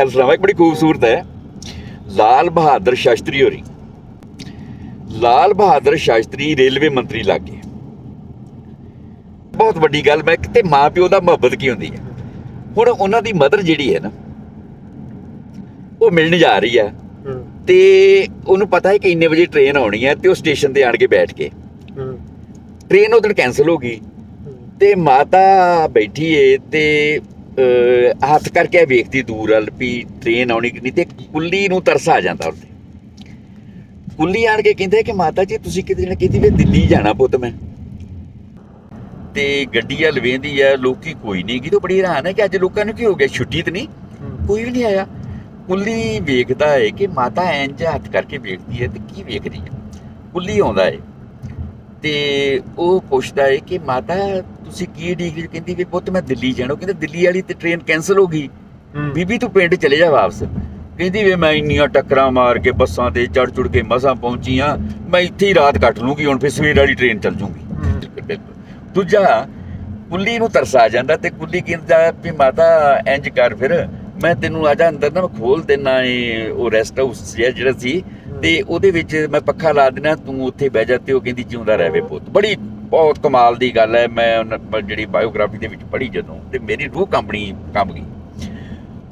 ਗੱਲ ਸੁਣਾਵਾਂ ਇੱਕ ਬੜੀ ਖੂਬਸੂਰਤ ਹੈ। ਲਾਲ ਬਹਾਦਰ ਸ਼ਾਸਤਰੀ ਹੋਰੀ। ਲਾਲ ਬਹਾਦਰ ਸ਼ਾਸਤਰੀ ਰੇਲਵੇ ਮੰਤਰੀ ਲੱਗੇ। ਬਹੁਤ ਵੱਡੀ ਗੱਲ ਮੈਂ ਕਿਤੇ ਮਾਂ ਪਿਓ ਦਾ ਮੁਹੱਬਤ ਕੀ ਹੁੰਦੀ ਹੈ? ਹੁਣ ਉਹਨਾਂ ਦੀ ਮਦਰ ਜਿਹੜੀ ਹੈ ਨਾ ਉਹ ਮਿਲਣ ਜਾ ਰਹੀ ਹੈ। ਤੇ ਉਹਨੂੰ ਪਤਾ ਹੈ ਕਿ ਇੰਨੇ ਵਜੇ ਟ੍ਰੇਨ ਆਉਣੀ ਹੈ ਤੇ ਉਹ ਸਟੇਸ਼ਨ ਤੇ ਆਣ ਕੇ ਬੈਠ ਕੇ। ਟ੍ਰੇਨ ਉਦੋਂ ਕੈਨਸਲ ਹੋ ਗਈ। ਤੇ ਮਾਤਾ ਬੈਠੀ ਏ ਤੇ ਹੱਥ ਕਰਕੇ ਵੇਖਦੀ ਦੂਰ ਵੱਲ ਵੀ ਟ੍ਰੇਨ ਆਉਣੀ ਕਿ ਨਹੀਂ ਤੇ ਕੁੱਲੀ ਨੂੰ ਤਰਸ ਆ ਜਾਂਦਾ ਉਹਦੇ ਕੁੱਲੀ ਆਣ ਕੇ ਕਹਿੰਦੇ ਕਿ ਮਾਤਾ ਜੀ ਤੁਸੀਂ ਕਿਤੇ ਨਾ ਕਿਤੇ ਵੀ ਦਿੱਲੀ ਜਾਣਾ ਪੁੱਤ ਮੈਂ। ਤੇ ਗੱਡੀ ਵੱਲ ਵੇਂਦੀ ਆ ਲੋਕੀ ਕੋਈ ਨਹੀਂ ਗੀ ਤਾਂ ਬੜੀ ਹੈਰਾਨ ਹੈ ਕਿ ਅੱਜ ਲੋਕਾਂ ਨੂੰ ਕੀ ਹੋ ਗਿਆ ਛੁੱਟੀ ਤੇ ਨਹੀਂ? ਕੋਈ ਵੀ ਨਹੀਂ ਆਇਆ। ਕੁੱਲੀ ਵੇਖਦਾ ਹੈ ਕਿ ਮਾਤਾ ਇੰਜ ਹੱਥ ਕਰਕੇ ਵੇਖਦੀ ਹੈ ਤੇ ਕੀ ਵੇਖ ਰਹੀ ਹੈ? ਕੁੱਲੀ ਆਉਂਦਾ ਹੈ। ਤੇ ਉਹ ਪੁੱਛਦਾ ਹੈ ਕਿ ਮਾਤਾ ਤੁਸੀਂ ਕੀ ਡਿਗਰੀ ਕਹਿੰਦੀ ਵੀ ਪੁੱਤ ਮੈਂ ਦਿੱਲੀ ਜਾਣਾ। ਉਹ ਕਹਿੰਦਾ ਦਿੱਲੀ ਵਾਲੀ ਤੇ ਟ੍ਰੇਨ ਕੈਨਸਲ ਹੋ ਗਈ। ਬੀਬੀ ਤੂੰ ਪਿੰਡ ਚਲੇ ਜਾ ਵਾਪਸ। ਕਹਿੰਦੀ ਵੀ ਮੈਂ ਇੰਨੀਆਂ ਟੱਕਰਾਂ ਮਾਰ ਕੇ ਬੱਸਾਂ ਤੇ ਚੜ ਚੁੜ ਕੇ ਮਸਾਂ ਪਹੁੰਚੀ ਆ ਮੈਂ ਇੱਥੇ ਹੀ ਰਾਤ ਕੱਟ ਲੂੰਗੀ ਹੁਣ ਫਿਰ ਸਵੇਰ ਵਾਲੀ ਟ੍ਰੇਨ ਚੱਲ ਜੂੰਗੀ। ਦੂਜਾ ਕੁੱਲੀ ਨੂੰ ਤਰਸਾ ਜਾਂਦਾ ਤੇ ਕੁੱਲੀ ਕਹਿੰਦਾ ਵੀ ਮਾਤਾ ਇੰਜ ਕਰ ਫਿਰ। ਮੈਂ ਤੈਨੂੰ ਆਜਾ ਅੰਦਰ ਨਾ ਖੋਲ ਦੇਣਾ ਏ ਉਹ ਰੈਸਟ ਹਾਊਸ ਜਿਹੜਾ ਸੀ। ਤੇ ਉਹਦੇ ਵਿੱਚ ਮੈਂ ਪੱਖਾ ਲਾ ਦੇਣਾ ਤੂੰ ਉੱਥੇ ਬਹਿ ਜਾ ਤੇ ਉਹ ਕਹਿੰਦੀ ਜਿਉਂਦਾ ਰਹਿਵੇ ਪੁੱਤ। ਬੜੀ ਬਹੁਤ ਕਮਾਲ ਦੀ ਗੱਲ ਹੈ, ਮੈਂ ਜਿਹੜੀ ਬਾਇਓਗ੍ਰਾਫੀ ਦੇ ਵਿੱਚ ਪੜ੍ਹੀ ਜਦੋਂ, ਤੇ ਮੇਰੀ ਰੂਹ ਕੰਬਣੀ ਕੰਬ ਗਈ।